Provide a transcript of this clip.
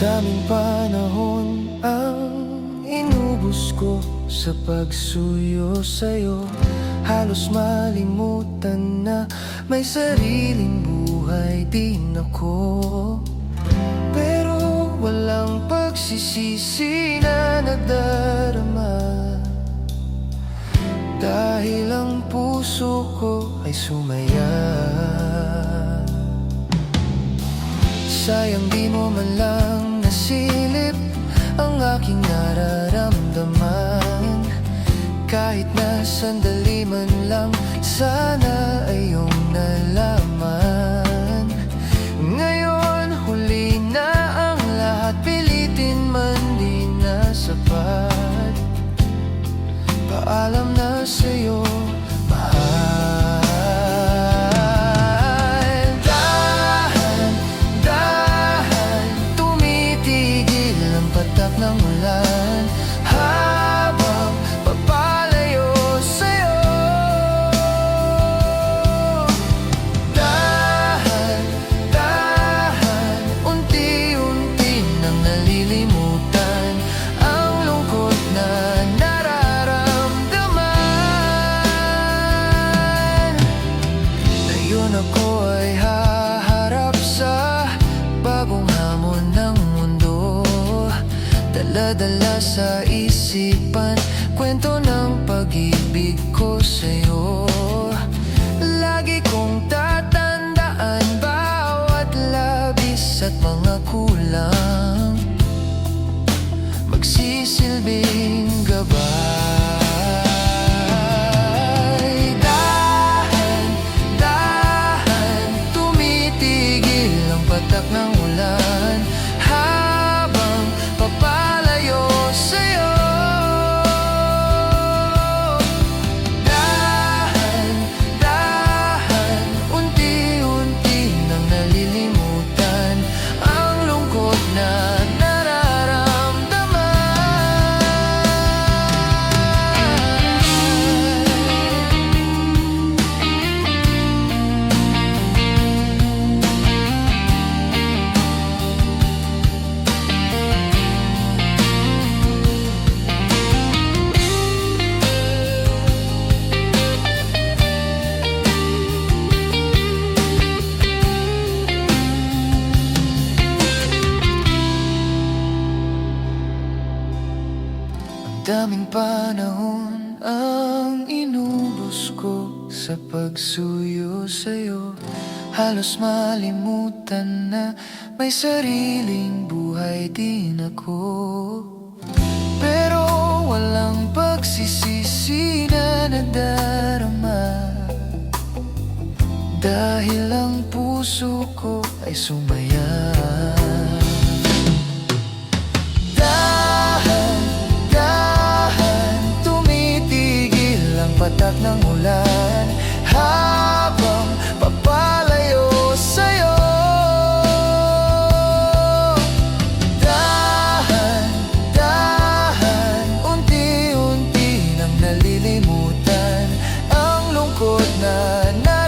Daming panahon ang inubos ko sa pagsuyo sa'yo. Halos malimutan na may sariling buhay din ako. Pero walang pagsisisi na nadarama Dahil ang puso ko ay sumaya. Sayang di mo man lang nasilip Ang aking nararamdaman. Kahit na sandali man lang Sana ay iyong nalaman. Ngayon huli na ang lahat Pilitin man di na sapat Paalam na sa'yo Dala-dala sa isipan. Kwento ng pag-ibig ko sa'yo. Lagi kong tatandaan Bawat labis at mga kulang. Magsisilbing daming panahon ang inubos ko sa pagsuyo sa'yo. Halos malimutan na may sariling buhay din ako. Pero walang pagsisisi na nadarama. Dahil ang puso ko ay sumaya patak ng ulan Habang papalayo sa'yo. Dahan, dahan Unti-unti nang nalilimutan Ang lungkot na nalilimutan